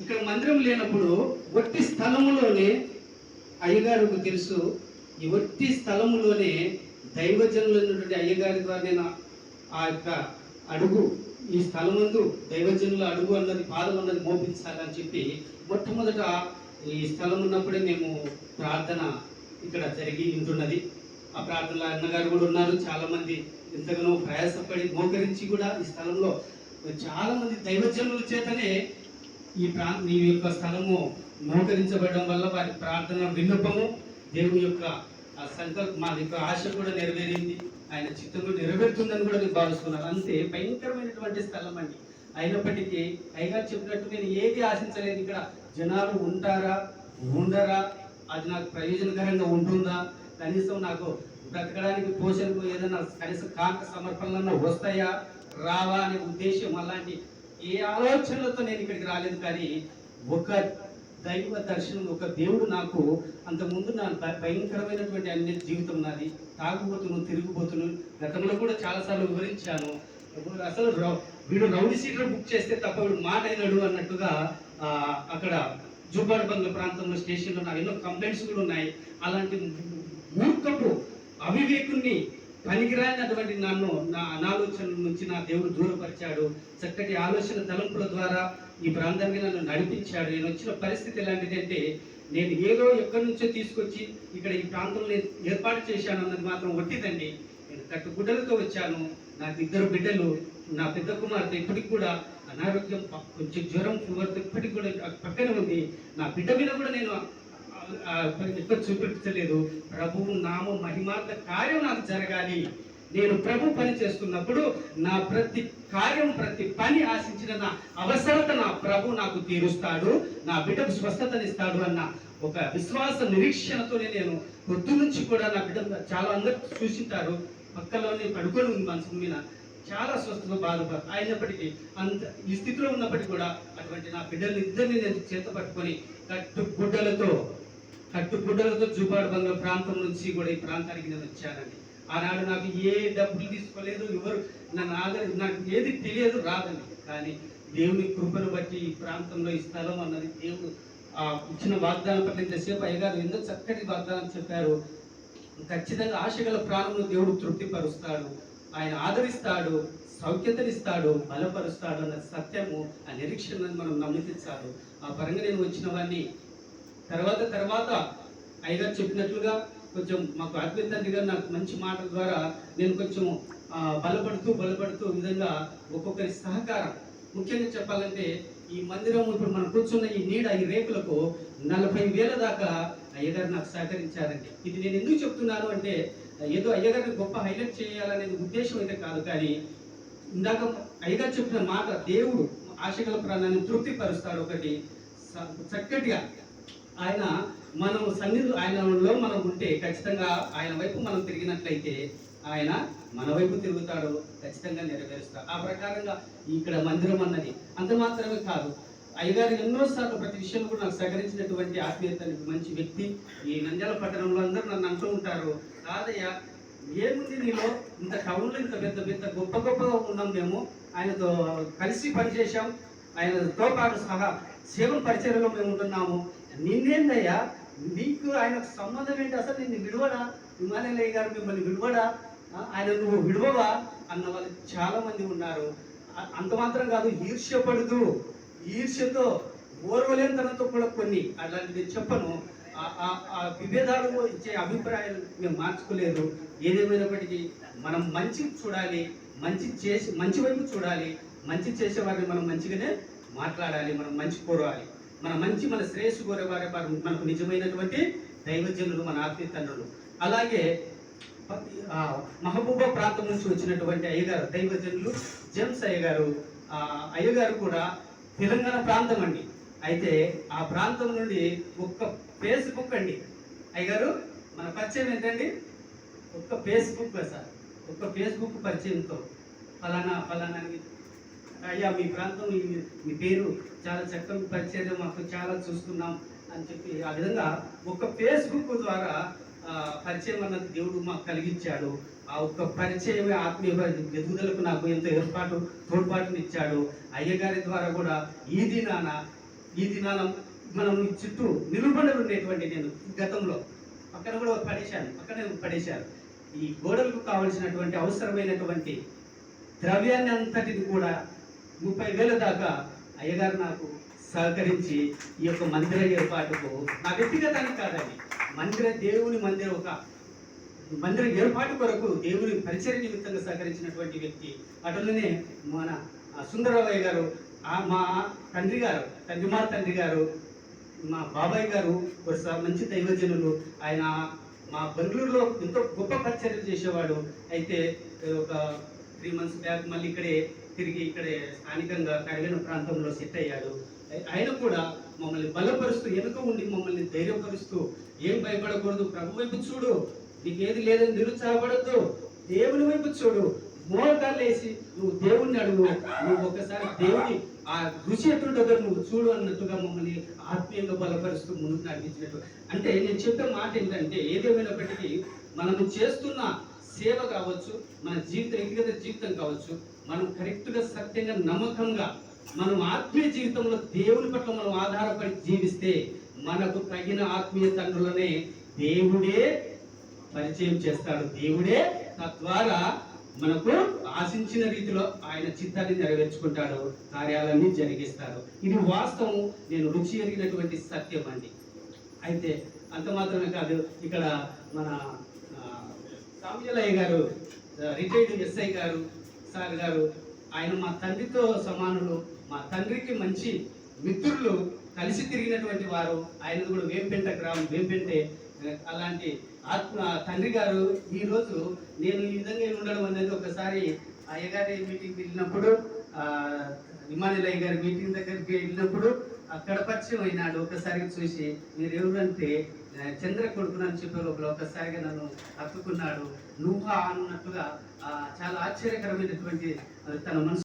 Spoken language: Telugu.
ఇక్కడ మందిరం లేనప్పుడు ఒట్టి స్థలములోనే అయ్యగారికి తెలుసు ఈ ఒట్టి స్థలములోనే దైవజనులు అయ్యగారి ద్వారా నేను ఆ యొక్క అడుగు ఈ స్థలముందు దైవజనుల అడుగు అన్నది పాదం అన్నది మోపించాలని చెప్పి మొట్టమొదట ఈ స్థలం ఉన్నప్పుడే మేము ప్రార్థన ఇక్కడ జరిగి ఉంటున్నది. ఆ ప్రార్థనలో అన్నగారు కూడా ఉన్నారు. చాలామంది ఎంతగానో ప్రయాసపడి మోకరించి కూడా ఈ స్థలంలో చాలామంది దైవజనుల చేతనే ఈ ప్రాంత నీ యొక్క స్థలము నూకరించబడడం వల్ల వారి ప్రార్థన విన్నపము దేవుని యొక్క ఆ సంకల్ప మా యొక్క ఆశ కూడా నెరవేరింది. ఆయన చిత్తం నెరవేరుతుందని కూడా నేను భావిస్తున్నాను అంతే భయంకరమైనటువంటి స్థలం అండి. అయినప్పటికీ అయినా చెప్పినట్టు నేను ఏది ఆశించలేదు. ఇక్కడ జనాలు ఉంటారా ఉండరా? అది నాకు ప్రయోజనకరంగా ఉంటుందా? కనీసం నాకు బ్రతకడానికి పోషణకు ఏదైనా కనీసం కాంత సమర్పణలన్నా వస్తాయా? రావా అనే ఉద్దేశం అలాంటి ఏ ఆలోచనలతో నేను ఇక్కడికి రాలేదు కానీ ఒక దైవ దర్శనం ఒక దేవుడు నాకు అంత ముందు నా భయంకరమైనటువంటి అన్ని జీవితం నాది. తాగుబోతును తిరుగుబోతును గతంలో కూడా చాలాసార్లు వివరించాను. అసలు రౌ- వీడు రౌడీ సీటర్ బుక్ చేస్తే తప్ప వీడు మాట అయినాడు అన్నట్టుగా అక్కడ జూబాడ్ బంగ్లా ప్రాంతంలో స్టేషన్లో నాకు ఎన్నో కంప్లైంట్స్ కూడా ఉన్నాయి. అలాంటి పనికిరానటువంటి నన్ను నా అనాలోచనల నుంచి నా దేవుడు దూరపరిచాడు. చక్కటి ఆలోచన తలంపుల ద్వారా ఈ ప్రాంతానికి నన్ను నడిపించాడు. నేను వచ్చిన పరిస్థితి ఎలాంటిది అంటే నేను ఏదో ఎక్కడి నుంచో తీసుకొచ్చి ఇక్కడ ఈ ప్రాంతంలో నేను ఏర్పాటు చేశాను అన్నది మాత్రం ఒట్టిదండి. నేను కట్టుగుడ్డలతో వచ్చాను. నాకు ఇద్దరు బిడ్డలు నా పెద్ద కుమార్తె ఇప్పటికి కూడా అనారోగ్యం కొంచెం జ్వరం ఫీవర్ ఇప్పటికి కూడా పక్కనే ఉంది. నా బిడ్డ మీద కూడా నేను ఎక్కడ చూపించలేదు. ప్రభువు నామ మహిమార్థ కార్యం నాకు జరగాలి. నేను ప్రభు పని చేస్తున్నప్పుడు నా ప్రతి కార్యం ప్రతి పని ఆశించిన నా అవసరత నా ప్రభు నాకు తీరుస్తాడు. నా బిడ్డకు స్వస్థతనిస్తాడు అన్న ఒక విశ్వాస నిరీక్షణతోనే నేను పొద్దు నుంచి కూడా నా బిడ్డ చాలా అందరు చూసింటారు. పక్కలోనే పడుకొని ఉంది మనసు మీద. చాలా స్వస్థత బాధపడ అయినప్పటికీ అంత ఈ స్థితిలో ఉన్నప్పటికీ కూడా అటువంటి నా బిడ్డలు ఇద్దరిని నేను చేత పట్టుకొని కట్టు గుడ్డలతో కట్టుగుడ్డలతో జూపాడు బంగ్లా ప్రాంతం నుంచి కూడా ఈ ప్రాంతానికి నేను వచ్చానండి. ఆనాడు నాకు ఏ డబ్బులు తీసుకోలేదు ఎవరు నన్ను ఆదరి నాకు ఏది తెలియదు రాదండి. కానీ దేవుని కృపను బట్టి ఈ ప్రాంతంలో ఈ స్థలం అన్నది దేవుడు ఆ ఇచ్చిన వాగ్దానం పట్ల ఇంతసేపు అయ్యగారు ఎంతో చక్కటి వాగ్దానం చెప్పారు. ఖచ్చితంగా ఆశగల ప్రాణంలో దేవుడు తృప్తిపరుస్తాడు. ఆయన ఆదరిస్తాడు సౌఖ్యతనిస్తాడు బలపరుస్తాడు అన్న సత్యము ఆ నిరీక్షణను మనం నమ్మించాలి ఆ పరంగా నేను వచ్చిన వాడిని తర్వాత తర్వాత అయ్యగారు చెప్పినట్లుగా కొంచెం మాకు అద్భుత తండ్రి గారు నాకు మంచి మాటల ద్వారా నేను కొంచెం బలపడుతూ బలపడుతూ విధంగా ఒక్కొక్కరి సహకారం. ముఖ్యంగా చెప్పాలంటే ఈ మందిరం ఇప్పుడు మనం కూర్చున్న ఈ నీడ ఈ రేకులకు నలభై వేల దాకా అయ్యగారు నాకు సహకరించారండి. ఇది నేను ఎందుకు చెప్తున్నాను అంటే ఏదో అయ్యగారిని గొప్ప హైలైట్ చేయాలనేది ఉద్దేశం అయితే కాదు కానీ ఇందాక అయ్యగారు చెప్పిన మాట దేవుడు ఆశగల ప్రాణాన్ని తృప్తిపరుస్తాడు ఒకటి. స- చక్కటిగా ఆయన మనం సన్నిధి ఆయనలో మనం ఉంటే ఖచ్చితంగా ఆయన వైపు మనం తిరిగినట్లయితే ఆయన మన వైపు తిరుగుతాడు ఖచ్చితంగా నెరవేరుస్తాడు. ఆ ప్రకారంగా ఇక్కడ మందిరం అన్నది అంత మాత్రమే కాదు. అయ్యగారు ఎన్నోసార్లు ప్రతి విషయంలో కూడా నాకు సహకరించినటువంటి ఆత్మీయత మంచి వ్యక్తి. ఈ నంద్యాల పట్టణంలో అందరూ నన్ను అంటూ ఉంటారు కాదయ్య ఏముంది నీలో? ఇంత టౌన్లో ఇంత పెద్ద పెద్ద గొప్ప గొప్పగా ఉన్నాం మేము. ఆయనతో కలిసి పనిచేశాం. ఆయనతో పాటు సహా సేవ పరిచయంలో మేము ఉంటున్నాము. నిన్నేందయ్యా? నీకు ఆయనకు సంబంధం ఏంటి? అసలు నిన్ను విడవడా? హిమాలయ గారు మిమ్మల్ని విడవడా? ఆయన నువ్వు విడవవా? అన్న వాళ్ళు చాలా మంది ఉన్నారు అంత మాత్రం కాదు ఈర్ష్యపడుతూ ఈర్ష్యతో ఓర్వలేనితనంతో కూడా కొన్ని అలాంటిది నేను చెప్పను. ఆ- ఆ- విభేదాలు ఇచ్చే అభిప్రాయాలు మేము మార్చుకోలేదు. ఏదేమైనప్పటికీ మనం మంచి చూడాలి మంచి చేసి మంచి వైపు చూడాలి మంచి చేసే వారిని మనం మంచిగానే మాట్లాడాలి మనం మంచి కోరాలి. మన మంచి మన శ్రేయస్సు కోరే వారు మనకు నిజమైనటువంటి దైవజనులు మన ఆత్మీయ తండ్రులు అలాగే మహబూబా ప్రాంతం నుంచి వచ్చినటువంటి అయ్యగారు దైవజనులు జేమ్స్ అయ్యగారు అయ్యగారు కూడా తెలంగాణ ప్రాంతం అండి. అయితే ఆ ప్రాంతం నుండి ఒక్క ఫేస్బుక్ అండి. అయ్యగారు మన పరిచయం ఏంటండి? ఒక్క ఫేస్బుక్ సార్. ఒక్క ఫేస్బుక్ పరిచయంతో. ఫలానా ఫలానా అయ్యా మీ ప్రాంతం మీ పేరు చాలా చక్కగా పరిచయం మాకు చాలా చూస్తున్నాం అని చెప్పి ఆ విధంగా ఒక ఫేస్బుక్ ద్వారా పరిచయం అన్నది దేవుడు మాకు కలిగించాడు. ఆ ఒక్క పరిచయం ఆత్మీయ ఎదుగుదలకు నాకు ఎంతో ఏర్పాటు తోడ్పాటునిచ్చాడు అయ్యగారి ద్వారా కూడా ఈ దినాన ఈ దినాన మనం చుట్టూ నిలుబడలు ఉండేటువంటి నేను గతంలో. అక్కడ కూడా పడేశాను అక్కడ పడేశాను ఈ గోడలకు కావలసినటువంటి అవసరమైనటువంటి ద్రవ్యాన్ని అంతటిని కూడా ముప్పై వేల దాకా అయ్యగారు నాకు సహకరించి ఈ యొక్క మందిర ఏర్పాటుకు నా వ్యక్తిగతానికి కాదండి మందిర దేవుని మందిర ఒక మందిర ఏర్పాటు కొరకు దేవుని పరిచయ నిమిత్తంగా సహకరించినటువంటి వ్యక్తి. అటులోనే మన సుందరరావయ్య గారు మా తండ్రి గారు తండ్రి మా తండ్రి గారు మా బాబాయ్ గారు ఒక మంచి దైవజనులు. ఆయన మా బెంగళూరులో ఎంతో గొప్ప పరిచర్యలు చేసేవాడు. అయితే ఒక త్రీ మంత్స్ బ్యాక్ మళ్ళీ ఇక్కడే తిరిగి ఇక్కడ స్థానికంగా కరిగిన ప్రాంతంలో సెట్ అయ్యాడు. ఆయన కూడా మమ్మల్ని బలపరుస్తూ వెనుక ఉండి మమ్మల్ని ధైర్యపరుస్తూ ఏం భయపడకూడదు ప్రభు వైపు చూడు. నీకేది లేదని నిరుత్సాహపడద్దు దేవుని వైపు చూడు. మోకాలేసి నువ్వు దేవుణ్ణి అడుగు. నువ్వు ఒకసారి దేవుని ఆ రుచి ఎటుంటుందో నువ్వు చూడు అన్నట్టుగా మమ్మల్ని ఆత్మీయంగా బలపరుస్తూ ముందుకు నడిపించినట్టు. అంటే నేను చెప్పే మాట ఏంటంటే ఏదేమైనప్పటికీ మనం చేస్తున్న సేవ కావచ్చు మన జీవిత వ్యక్తిగత జీవితం కావచ్చు మనం కరెక్ట్గా సత్యంగా నమ్మకంగా మనం ఆత్మీయ జీవితంలో దేవుని పట్ల మనం ఆధారపడి జీవిస్తే మనకు తగిన ఆత్మీయ తండ్రులనే దేవుడే పరిచయం చేస్తాడు. దేవుడే తద్వారా మనకు ఆశించిన రీతిలో ఆయన చిత్తాన్ని నెరవేర్చుకుంటాడు కార్యాలన్నీ జరిగిస్తాడు. ఇది వాస్తవం. నేను రుచి ఎరిగినటువంటి సత్యం అండి. అయితే అంత మాత్రమే కాదు ఇక్కడ మన సామ్యలయ్య గారు రిటైర్డ్ ఎస్ఐ గారు సార్ గారు ఆయన మా తండ్రితో సమానులు మా తండ్రికి మంచి మిత్రులు కలిసి తిరిగినటువంటి వారు. ఆయన కూడా వేంపెంట గ్రామం వేంపెంటే అలాంటి ఆత్మ తండ్రి గారు. ఈ రోజు నేను ఈ విధంగా ఉండడం అనేది ఒకసారి అయ్యగారి మీటింగ్ వెళ్ళినప్పుడు ఆ గారి మీటింగ్ దగ్గరికి వెళ్ళినప్పుడు అక్కడ పరిచయం అయినాడు ఒకసారి చూసి మీరు ఎవరంటే చంద్ర కొడుకునని చెప్పే లోపల ఒకసారిగా నన్ను హత్తుకున్నాడు. నువ్వా అన్నట్టుగా ఆ, చాలా ఆశ్చర్యకరమైనటువంటి తన మనసు